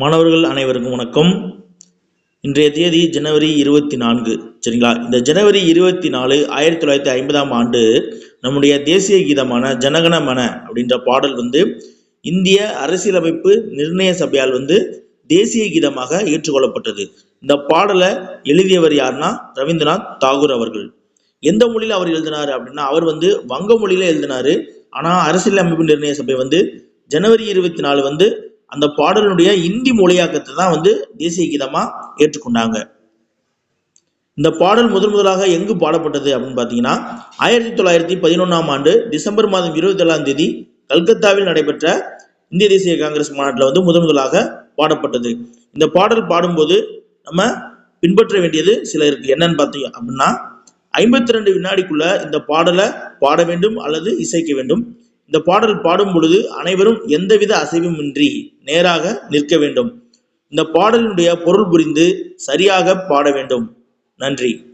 மாணவர்கள் அனைவருக்கும் வணக்கம். இன்றைய தேதி ஜனவரி இருபத்தி நான்கு. சரிங்களா? இந்த ஜனவரி இருபத்தி நாலு ஆயிரத்தி தொள்ளாயிரத்தி ஐம்பதாம் ஆண்டு நம்முடைய தேசிய கீதமான ஜனகணமன அப்படின்ற பாடல் வந்து இந்திய அரசியலமைப்பு நிர்ணய சபையால் வந்து தேசிய கீதமாக ஏற்றுக்கொள்ளப்பட்டது. இந்த பாடலை எழுதியவர் யாருன்னா? ரவீந்திரநாத் தாகூர் அவர்கள். எந்த மொழியில் அவர் எழுதினார் அப்படின்னா அவர் வந்து வங்க மொழியில எழுதினாரு. ஆனால் அரசியலமைப்பு நிர்ணய சபை வந்து ஜனவரி இருபத்தி நாலு வந்து அந்த பாடலினுடைய இந்தி மொழியாக்கத்தை தான் வந்து தேசிய கீதமா ஏற்றுக்கொண்டாங்க. இந்த பாடல் முதன் முதலாக எங்கு பாடப்பட்டது அப்படின்னு பார்த்தீங்கன்னா ஆயிரத்தி தொள்ளாயிரத்தி பதினொன்றாம் ஆண்டு டிசம்பர் மாதம் இருபத்தி ஏழாம் தேதி கல்கத்தாவில் நடைபெற்ற இந்திய தேசிய காங்கிரஸ் மாநாட்டில் வந்து முதன் முதலாக பாடப்பட்டது. இந்த பாடல் பாடும்போது நம்ம பின்பற்ற வேண்டியது சில இருக்கு என்னன்னு பார்த்தீங்க அப்படின்னா ஐம்பத்தி ரெண்டு வினாடிக்குள்ள இந்த பாடலை பாட வேண்டும் அல்லது இசைக்க வேண்டும். இந்த பாடல் பாடும் பொழுது அனைவரும் எந்தவித அசைவுமின்றி நேராக நிற்க வேண்டும். இந்த பாடலினுடைய பொருள் புரிந்து சரியாக பாட வேண்டும். நன்றி.